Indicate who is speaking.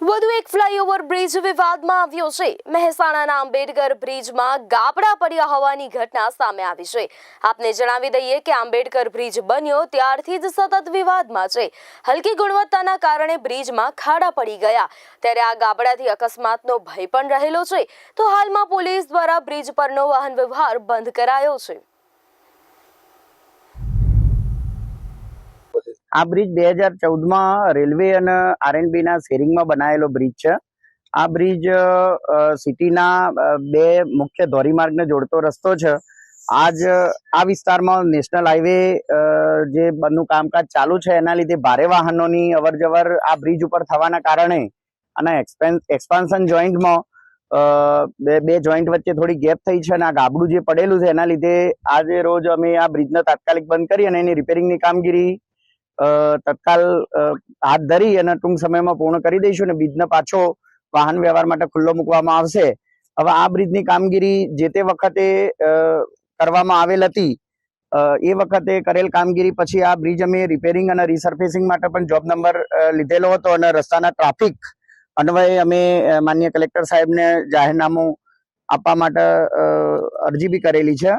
Speaker 1: વધુ એક flyover bridge વિવાદમાં આવ્યો છે. મહેસાણાના આંબેડકર બ્રિજમાં ગાબડા પડ્યા હોવાની ઘટના સામે આવી છે. આપને જણાવી દઈએ કે આંબેડકર બ્રિજ બન્યો ત્યારથી જ સતત વિવાદમાં છે. હલકી ગુણવત્તાના કારણે બ્રિજમાં ખાડા પડી ગયા. ત્યારે આ ગાબડાથી અકસ્માતનો ભય પણ રહેલો છે. તો હાલમાં પોલીસ દ્વારા બ્રિજ પરનો વાહન વ્યવહાર બંધ કરાયો છે.
Speaker 2: આ બ્રિજ બે હજાર ચૌદમાં રેલવે અને આરએનબી ના શેરિંગમાં બનાવેલો બ્રિજ છે. આ બ્રિજ સિટીના બે મુખ્ય ધોરીમાર્ગને જોડતો રસ્તો છે. આજ આ વિસ્તારમાં નેશનલ હાઈવે જે બંધનું કામકાજ ચાલુ છે, એના લીધે ભારે વાહનોની અવરજવર આ બ્રિજ ઉપર થવાના કારણે અને એક્સપાન્શન જોઈન્ટમાં બે બે જોઈન્ટ વચ્ચે થોડી ગેપ થઈ છે અને આ ગાબડું જે પડેલું છે, એના લીધે આજે રોજ અમે આ બ્રિજને તાત્કાલિક બંધ કરી અને એની રિપેરિંગની કામગીરી તત્કાલ હાથ ધરી અને ટૂંક સમયમાં પૂર્ણ કરી દઈશું અને બ્રિજને પાછો વાહન વ્યવહાર માટે ખુલ્લો મૂકવામાં આવશે. હવે આ બ્રિજની કામગીરી જે તે વખતે કરવામાં આવેલ હતી એ વખતે કરેલ કામગીરી પછી આ બ્રિજ અમે રિપેરિંગ અને રિસર્ફેસિંગ માટે પણ જોબ નંબર લીધેલો હતો અને રસ્તાના ટ્રાફિક અન્વયે અમે માન્ય કલેક્ટર સાહેબને જાહેરનામું આપવા માટે અરજી બી કરેલી છે.